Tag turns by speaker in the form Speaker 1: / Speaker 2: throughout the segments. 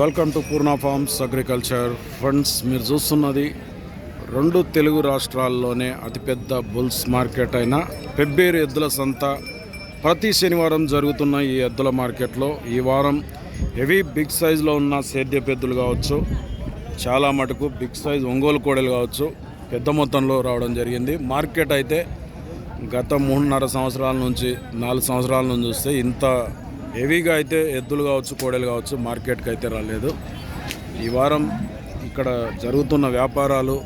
Speaker 1: Welcome to Purna farms agriculture friends మీరు చూస్తున్నది రెండు తెలుగు రాష్ట్రాల్లోనే అతిపెద్ద బుల్స్ మార్కెట్ అయిన పెబ్బేరు ఎద్దుల సంత. ప్రతి శనివారం జరుగుతున్న ఈ ఎద్దుల మార్కెట్లో ఈ వారం హెవీ బిగ్ సైజులో ఉన్న సేద్య పెద్దలు కావచ్చు చాలా మటుకు బిగ్ సైజ్ ఒంగోలు కోడలు కావచ్చు పెద్ద మొత్తంలో రావడం జరిగింది. మార్కెట్ అయితే గత మూడున్నర సంవత్సరాల నుంచి నాలుగు సంవత్సరాల నుంచి చూస్తే ఇంత హెవీగా అయితే ఎద్దులు కావచ్చు కోడలు కావచ్చు మార్కెట్కి అయితే రాలేదు. ఈ వారం ఇక్కడ జరుగుతున్న వ్యాపారాలు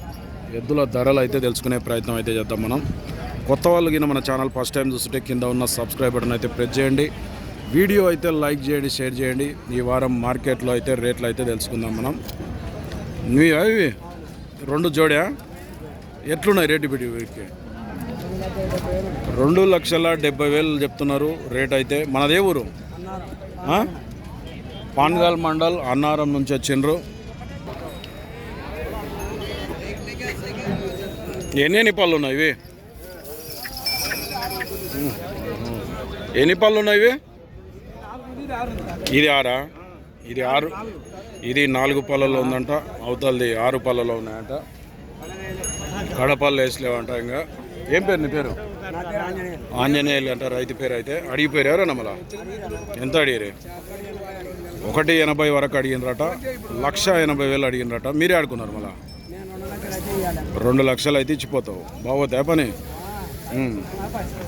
Speaker 1: ఎద్దుల ధరలు అయితే తెలుసుకునే ప్రయత్నం అయితే చేద్దాం మనం. కొత్త వాళ్ళు మన ఛానల్ ఫస్ట్ టైం చూస్తుంటే కింద ఉన్న సబ్స్క్రైబ్ బటన్ అయితే ప్రెస్ చేయండి. వీడియో అయితే లైక్ చేయండి షేర్ చేయండి. ఈ వారం మార్కెట్లో అయితే రేట్లు అయితే తెలుసుకుందాం మనం. ఇవి అవి రెండు జోడా ఎట్లున్నాయి రేటు పెట్టి వీటికి? రెండు లక్షల డెబ్బై వేలు చెప్తున్నారు రేట్ అయితే. మనదే ఊరు? పాన్గాల్ మండల్ అన్నారం నుంచి వచ్చిండ్రు. ఎన్ని ఎన్ని పళ్ళు ఉన్నాయి ఇవి? ఎన్ని పళ్ళు ఉన్నాయి ఇవి? ఇది ఆరా? ఇది ఆరు. ఇది నాలుగు పళ్ళలో ఉందంట. అవతలది ఆరు పళ్ళలో ఉన్నాయంట. కడపళ్ళు వేసలేవంట ఇంకా. ఏం పేరు నీ పేరు? ఆంజనేయులు అంట రైతు పేరు అయితే. అడిగిపోయారు ఎవరన్నా ఎంత అడిగారు ఒకటి ఎనభై వరకు అడిగినరట లక్ష ఎనభై వేలు అడిగినరట. మీరే ఆడుకున్నారు మళ్ళా? రెండు లక్షలు అయితే ఇచ్చిపోతావు. బాగోతే పని?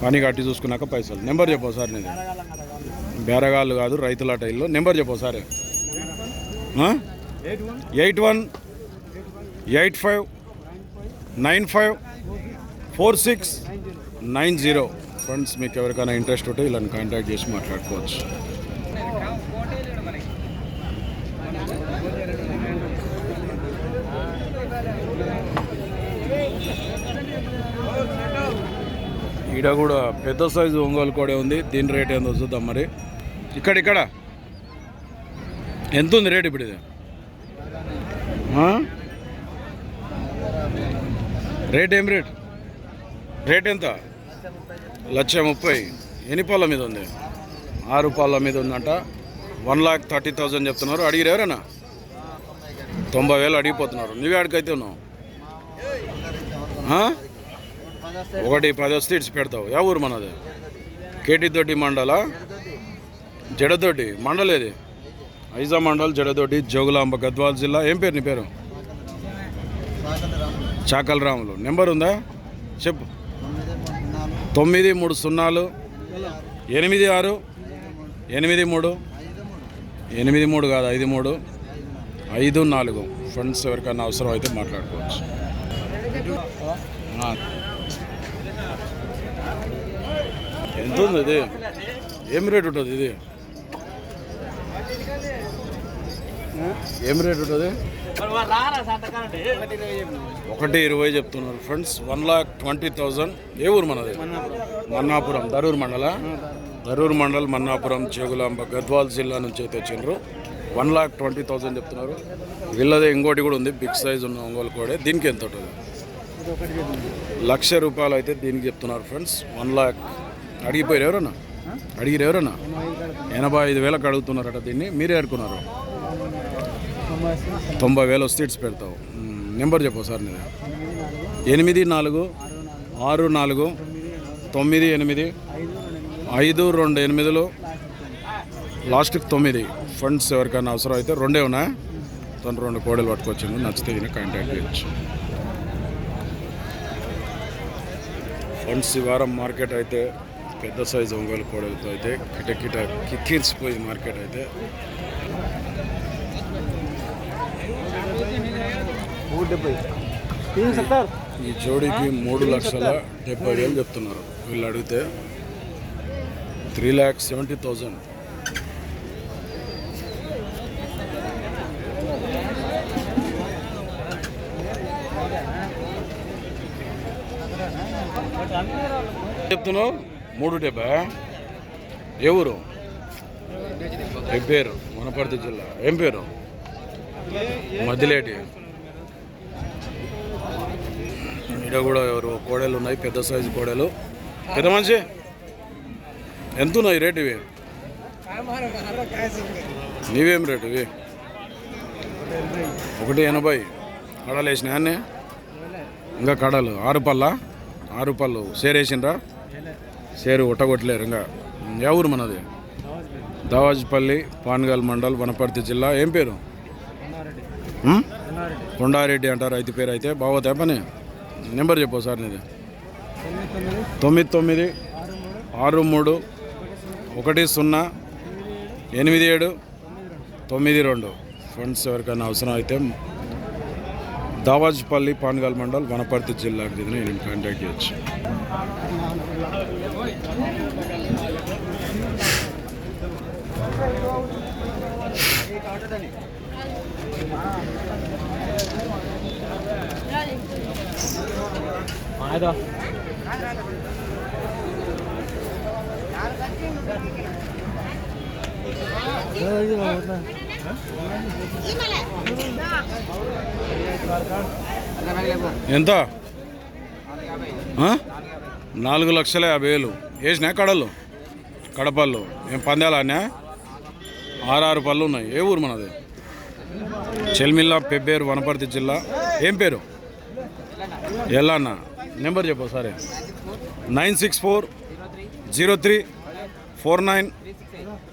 Speaker 1: పని కట్టి చూసుకున్నాక పైసలు. నెంబర్ చెప్పవు సార్ నేను బేరగాళ్ళు కాదు రైతుల టైల్లో నెంబర్ చెప్పవు sir eight one eight five nine five four six nine zero friends మీకు ఎవరికైనా ఇంట్రెస్ట్ ఉంటే ఇలా కాంటాక్ట్ చేసి మాట్లాడుకోవచ్చు. ఈడ కూడా పెద్ద సైజు ఒంగోలు కూడా ఉంది. దీని రేట్ ఏందో చూద్దాం మరి. ఇక్కడ ఇక్కడ. ఎంత ఉంది రేట్ ఇప్పుడు ఇది? రేట్ ఏం రేట్? రేట్ ఎంత? లక్ష ముప్పై. ఎన్ని పాల మీద ఉంది? ఆరు పాల మీద ఉందంట. వన్ లాక్ థర్టీ థౌజండ్ చెప్తున్నారు. అడిగిరు ఎవరైనా? తొంభై వేలు అడిగిపోతున్నారు. నువ్వే అడిగైతే ఉన్నావు? ఒకటి పది వస్తే పెడతావు. యా ఊరు మనది? కేటీతోటి మండలా? జడదొడ్డి మండల్ ఏది? ఐజా మండల్ జడదొడ్డి జోగులాంబ గద్వాల్ జిల్లా. ఏం పేరు నీ పేరు? చాకల్ రాములు నెంబర్ ఉందా? చెప్పు. తొమ్మిది మూడు సున్నాలు ఎనిమిది ఆరు ఎనిమిది మూడు ఎనిమిది మూడు కాదు ఐదు మూడు ఐదు నాలుగు. ఫ్రెండ్స్ ఎవరికైనా అవసరం అయితే మాట్లాడుకోవచ్చు. ఎంత ఉంది ఇది? ఏం రేట్ ఉంటుంది ఇది? ఏం రేట్ ఉంటుంది? ఒకటి ఇరవై చెప్తున్నారు friends. One lakh twenty thousand. ఏ ఊరు మనది? మన్నాపురం. దరూర్ మండల? దరూర్ మండల్ మన్నాపురం చేగులాంబ గద్వాల్ జిల్లా నుంచి అయితే వచ్చిండ్రు. వన్ లాక్ ట్వంటీ థౌజండ్ చెప్తున్నారు. వీళ్ళదే ఇంకోటి కూడా ఉంది. బిగ్ సైజ్ ఉన్న ఒంగోలు కోడే. దీనికి ఎంత ఉంటుంది? లక్ష రూపాయలు అయితే దీనికి చెప్తున్నారు ఫ్రెండ్స్. One lock. అడిగిపోయారు ఎవరన్నా? అడిగిరు ఎవరన్నా? ఎనభై ఐదు వేలకు అడుగుతున్నారట దీన్ని. మీరే అడుగున్నారు తొంభై వేలు సీట్స్ పెడతావు. నెంబర్ చెప్పు సార్ నేను ఎనిమిది నాలుగు ఆరు నాలుగు తొమ్మిది ఎనిమిది ఐదు రెండు ఎనిమిదిలో లాస్ట్కి తొమ్మిది. ఫండ్స్ ఎవరికైనా అవసరం అయితే రెండే ఉన్నాయి. తను రెండు కోడలు పట్టుకొచ్చిండు నచ్చితే ఈయన కాంటాక్ట్ చేయొచ్చు. ఫండ్స్ ఈ వారం మార్కెట్ అయితే పెద్ద సైజు ఒంగోలు కోడలతో అయితే కిటకిట కిక్కిరిసిపోయి మార్కెట్ అయితే ఈ జోడీకి మూడు లక్షల డెబ్బై వేలు చెప్తున్నారు. వీళ్ళు అడిగితే త్రీ ల్యాక్ సెవెంటీ థౌజండ్. చెప్తున్నావు? మూడు డెబ్బై. ఏ ఊరు? పేరు? వనపర్తి జిల్లా. ఏం పేరు? మధ్యలేటి ఇక్కడ కూడా ఎవరు కోడలు ఉన్నాయి పెద్ద సైజు కోడలు. పెద్ద మనిషి ఎంత ఉన్నాయి రేట్ ఇవి? నీవేం రేటు ఇవి? ఒకటి ఎనభై. కడలు వేసిన అన్నీ? ఇంకా కడలు. ఆరు పళ్ళ. ఆరు పళ్ళు. సేరేసిండ్రా సేరు ఉట్టగొట్టలేరు ఇంకా. ఏ ఊరు మనది? దావాజ్పల్లి పాన్గల్ మండల్ వనపర్తి జిల్లా. ఏం పేరు? కొండారెడ్డి అంటారు రైతు పేరు అయితే బాగోతా పని? నెంబర్ చెప్పు సార్ నీది. తొమ్మిది తొమ్మిది. ఆరు మూడు ఒకటి సున్నా ఎనిమిది ఏడు తొమ్మిది రెండు. ఫండ్స్ ఎవరికైనా అవసరం అయితే దావాజ్పల్లి పాన్గల్ మండల్ వనపర్తి జిల్లా ఇది నేను కాంటాక్ట్ చేయొచ్చు. ఎంత? ఆ? నాలుగు లక్షల యాభై వేలు. వేసినా కడలు? కడపళ్ళు ఏం పందాలా ఆరారు పళ్ళు ఉన్నాయి. ఏ ఊరు మనది? చెల్మిల్లా పెబ్బేరు వనపర్తి జిల్లా. ఏం పేరు? ఎల్లన్న. నెంబర్ చెప్పు సరే nine six four zero three four nine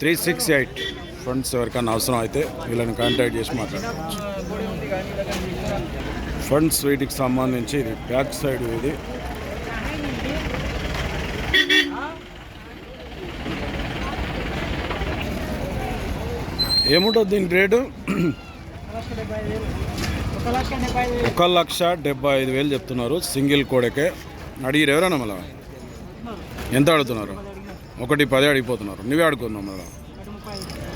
Speaker 1: three six eight. Friends ఎవరికైనా అవసరం అయితే వీళ్ళని కాంటాక్ట్ చేసి మాట్లాడవచ్చు ఫ్రెండ్స్ వీటికి సంబంధించి ఇది బ్యాక్ సైడ్ ఇది. ఏముంటుంది దీని రేటు? ఒక లక్ష డెబ్బై ఐదు వేలు చెప్తున్నారు సింగిల్ కోడకే. అడిగిరు ఎవరైనా మళ్ళా? ఎంత అడుగుతున్నారు? ఒకటి పది అడిగిపోతున్నారు. నువ్వే అడుగుతున్నావు మళ్ళా?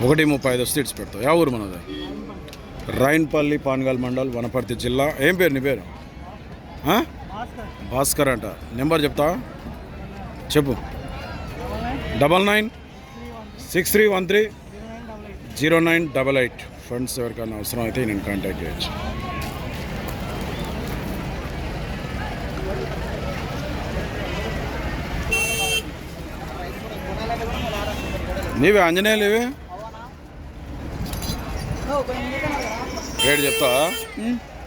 Speaker 1: ఒకటి ముప్పై ఐదు సీట్స్ పెడతావు. యా ఊరు మనది? రైన్పల్లి పాన్గల్ మండల్ వనపర్తి జిల్లా. ఏం పేరు నీ పేరు? భాస్కర్ అంట. నెంబర్ చెప్తా? చెప్పు. Double nine six three one three zero nine double eight. Friends ఎవరికైనా అవసరం అయితే నేను కాంటాక్ట్ చేయొచ్చు. నీవే ఆంజనేయులు ఇవి? రేట్ చెప్తా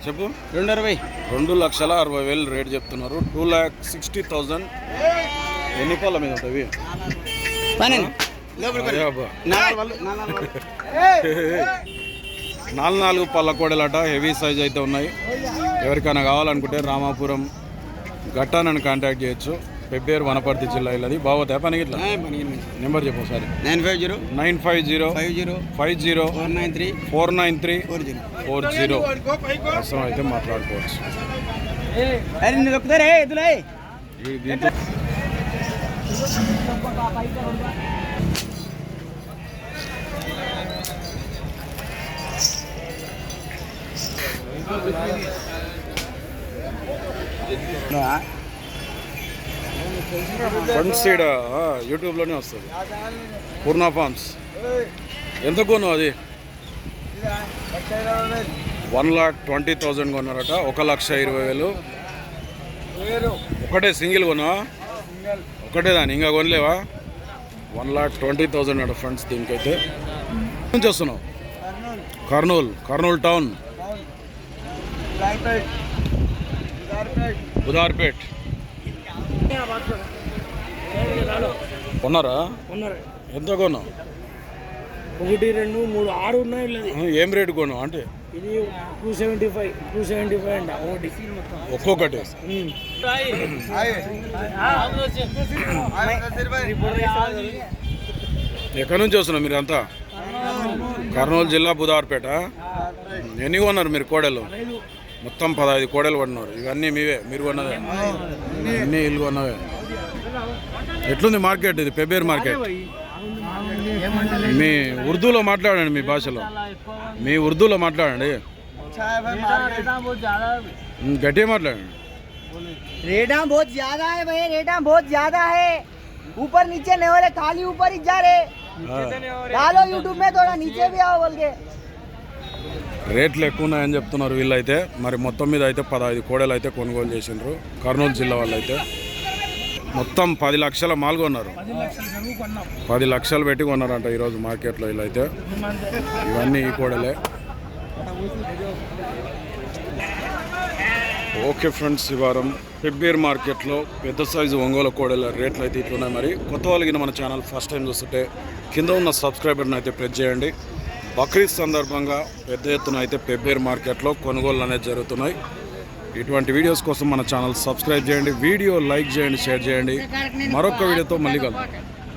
Speaker 1: చెప్పు.
Speaker 2: రెండు అరవై
Speaker 1: రెండు లక్షల అరవై వేలు రేట్ చెప్తున్నారు. Two lakh sixty thousand. ఎన్ని పళ్ళ మీద ఉంటుంది అబ్బా.
Speaker 2: నాలుగు నాలుగు వాళ్ళు
Speaker 1: నాలుగు నాలుగు పళ్ళ కోడలట హెవీ సైజ్ అయితే ఉన్నాయి. ఎవరికైనా కావాలనుకుంటే రామాపురం గట్టానని కాంటాక్ట్ చేయొచ్చు. పెబ్బేరు వనపర్తి జిల్లా ఇల్లది. బాగోతా పనికి ఇట్లా? నెంబర్ చెప్పు ఒకసారి.
Speaker 2: Nine five zero?
Speaker 1: Nine five zero?
Speaker 2: Five zero?
Speaker 1: Five zero?
Speaker 2: Four nine three?
Speaker 1: Four nine three?
Speaker 2: Four zero.
Speaker 1: Four zero? అవసరం అయితే మాట్లాడుకోవచ్చు. దీంట్లో ఫ్రంట్ ఈడ యూట్యూబ్లోనే వస్తుంది. పూర్ణ ఫార్మ్స్ ఎంత కొన్నావు అది? వన్ లాక్ ట్వంటీ థౌజండ్ కొన్నారట. ఒక లక్ష ఇరవై వేలు. ఒకటే సింగిల్ కొన్నా ఒకటే దాని. ఇంకా కొనలేవా? వన్ లాక్ ట్వంటీ థౌజండ్ అట ఫ్రెండ్స్ దీనికైతే. నుంచి వస్తున్నావు? కర్నూలు. కర్నూలు టౌన్ బుధార్పేట్ కొన్నారా? ఎంత కొన్నావు?
Speaker 3: ఒకటి రెండు మూడు ఆరు ఉన్నాయి వీళ్ళది
Speaker 1: ఏం రేటు కొన్నావు అంటే?
Speaker 3: ఇది two seventy five two seventy five అంట ఒకటి.
Speaker 1: ఒక్కొక్కటి. ఎక్కడి నుంచి వస్తున్నారు మీరు అంతా కర్నూలు జిల్లా బుధార్పేట. ఎన్ని కొన్నారు మీరు కోడలు? మొత్తం పదహైదు కోడలు కొన్నారు ఇవన్నీ మీవే మీరు కొన్నదే అన్నీ ఇల్లు కొన్నవే ఎట్లుంది మార్కెట్ ఇది పెబ్బేరు మార్కెట్ మీ ఉర్దూలో మాట్లాడండి మీ భాషలో మీ ఉర్దూలో మాట్లాడండి ఉమ్, గట్టిగా మాట్లాడండి
Speaker 4: रेटा बहुत ज्यादा है भाई रेटा बहुत ज्यादा है ऊपर नीचे नहीं हो रहे खाली ऊपर ही जा रहे
Speaker 1: ఆ.
Speaker 4: डालो यूट्यूब में थोड़ा नीचे भी आओ बोल के
Speaker 1: రేట్లు ఎక్కువ ఉన్నాయని చెప్తున్నారు వీళ్ళైతే. మరి మొత్తం మీద అయితే పదహైదు కోడలు అయితే కొనుగోలు చేసిండ్రు. కర్నూలు జిల్లా వాళ్ళు అయితే మొత్తం పది లక్షల మాల్ కొన్నారు.
Speaker 3: పది లక్షలు
Speaker 1: పెట్టి కొన్నారంట ఈరోజు మార్కెట్లో
Speaker 3: వీళ్ళైతే.
Speaker 1: ఇవన్నీ ఈ కోడలే. ఓకే ఫ్రెండ్స్ ఈ వారం పెబ్బేర్ మార్కెట్లో పెద్ద సైజు ఒంగోలు కోడల రేట్లు అయితే ఇట్లున్నాయి. మరి కొత్త వాళ్ళకి మన ఛానల్ ఫస్ట్ టైం చూస్తుంటే కింద ఉన్న సబ్స్క్రైబర్ని అయితే ప్రెస్ చేయండి. బక్రీద్ సందర్భంగా పెద్ద ఎత్తున అయితే పెబ్బేర్ మార్కెట్లో కొనుగోలు అనేది జరుగుతున్నాయి. ఇటువంటి వీడియోస్ కోసం మన ఛానల్ సబ్స్క్రైబ్ చేయండి వీడియో లైక్ చేయండి షేర్ చేయండి. మరొక వీడియోతో మళ్ళీ కలుగుతాం